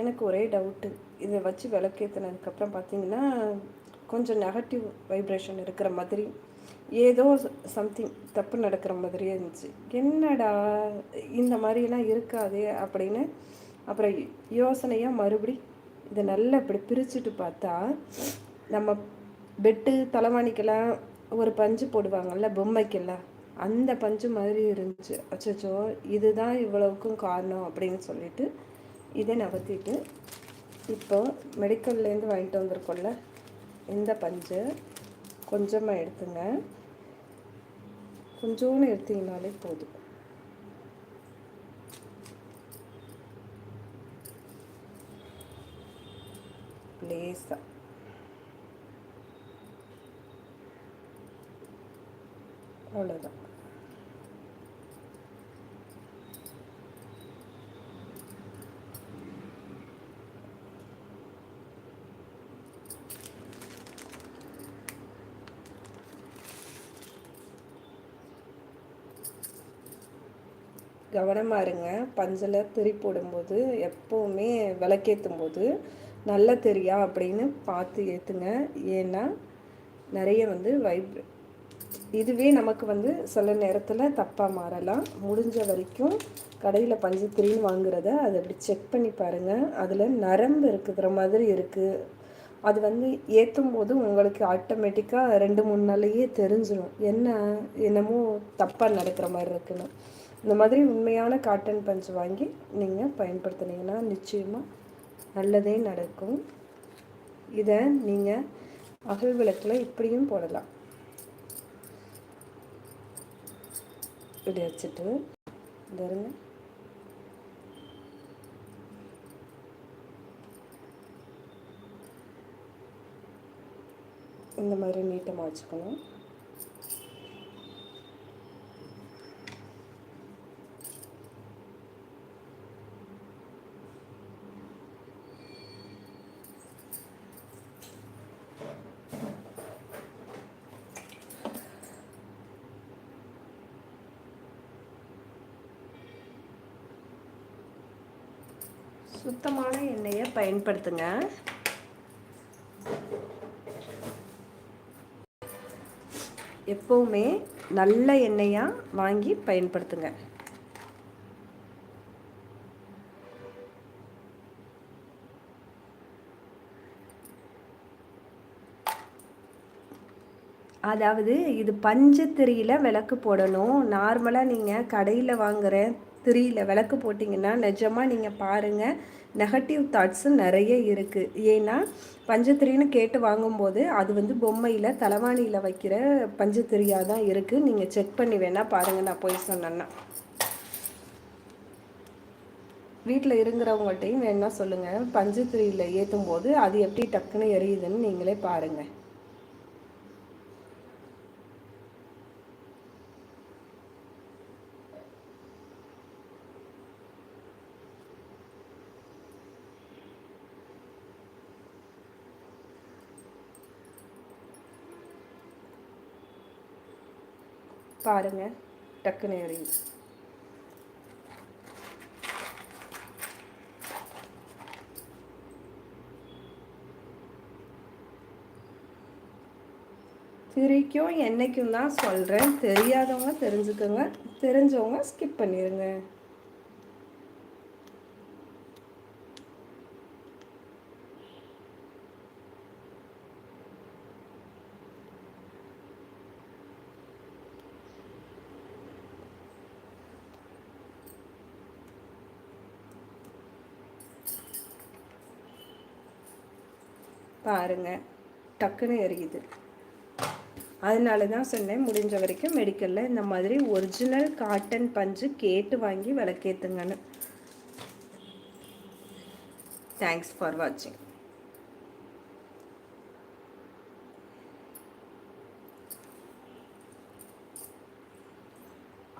எனக்கு ஒரே டவுட்டு இதை வச்சு விளக்கேற்றினதுக்கப்புறம் பார்த்தீங்கன்னா கொஞ்சம் நெகட்டிவ் வைப்ரேஷன் இருக்கிற மாதிரி ஏதோ சம்திங் தப்பு நடக்கிற மாதிரியே இருந்துச்சு. என்னடா இந்த மாதிரிலாம் இருக்காதே அப்படின்னு அப்புறம் யோசனையாக மறுபடி இதை நல்லா இப்படி பிரிச்சுட்டு பார்த்தா நம்ம பெட்டு தலைவாணிக்கெல்லாம் ஒரு பஞ்சு போடுவாங்கல்ல பொம்மைக்கெல்லாம். அந்த பஞ்சு மாதிரி இருந்துச்சு. அச்சோ இதுதான் இவ்வளவுக்கும் காரணம் அப்படின்னு சொல்லிட்டு இதை நகர்த்திட்டு இப்போ மெடிக்கல்லேருந்து வாங்கிட்டு வந்திருக்கோம்ல இந்த பஞ்சு கொஞ்சமாக எடுத்துங்க. கொஞ்சோன்னு எடுத்தீங்கனாலே போதும். லேசாக அவ்வளோதான் கவனமாக இருங்க. பஞ்சில் திரி போடும்போது எப்போவுமே விளக்கேற்றும் போது நல்ல தெரியா? அப்படின்னு பார்த்து ஏற்றுங்க ஏன்னா நிறைய வந்து வைப்ரே இதுவே நமக்கு வந்து சில நேரத்தில் தப்பாக மாறலாம். முடிஞ்ச வரைக்கும் கடையில் பஞ்சு திரின்னு வாங்குறத அதை அப்படி செக் பண்ணி பாருங்கள் அதில் நரம்பு இருக்குற மாதிரி இருக்குது அது வந்து ஏற்றும் போது உங்களுக்கு ஆட்டோமேட்டிக்காக ரெண்டு மூணு நாளையே தெரிஞ்சிடும் என்ன என்னமோ தப்பாக நடக்கிற மாதிரி இருக்குன்னு. இந்த மாதிரி உண்மையான காட்டன் பஞ்சு வாங்கி நீங்கள் பயன்படுத்துனீங்கன்னா நிச்சயமாக நல்லதே நடக்கும். இதை நீங்கள் அகல் விளக்கில் இப்படியும் போடலாம். இப்படி வச்சுட்டு தருங்க இந்த மாதிரி நீட்டமாக வச்சுக்கணும். சுத்தமான எண்ணெயை பயன்படுத்துங்க. எப்போவுமே நல்ல எண்ணெயாக வாங்கி பயன்படுத்துங்க. அதாவது இது பஞ்சத்திரியில் விளக்கு போடணும். நார்மலாக நீங்கள் கடையில் வாங்குகிற தெரியல விளக்கு போட்டிங்கன்னா நிஜமாக நீங்கள் பாருங்கள் நெகட்டிவ் தாட்ஸு நிறைய இருக்குது ஏன்னா பஞ்சத்திரின்னு கேட்டு வாங்கும்போது அது வந்து பொம்மையில் தலைவாணியில் வைக்கிற பஞ்சத்திரியாக தான் இருக்குது நீங்கள் செக் பண்ணி வேணால் பாருங்கள் நான் போய் சொன்னேன்னா. வீட்டில் இருக்கிறவங்கள்ட்டையும் வேணால் சொல்லுங்கள் பஞ்சத்திரியில் ஏற்றும் போது அது எப்படி டக்குன்னு எரியுதுன்னு நீங்களே பாருங்கள் பாருங்கள் டக்குன்னு எறியுது திரிக்கும் என்னைக்கும் தான் சொல்கிறேன் தெரியாதவங்க தெரிஞ்சுக்கோங்க. தெரிஞ்சவங்க ஸ்கிப் பண்ணிடுங்க பாருங்கள் டக்குன்னு எரியுது. அதனால தான் சொன்னேன் முடிஞ்ச வரைக்கும் மெடிக்கலில் இந்த மாதிரி ஒரிஜினல் காட்டன் பஞ்சு கேட்டு வாங்கி விளக்கேற்றுங்கன்னு தேங்க்ஸ் ஃபார் வாட்சிங்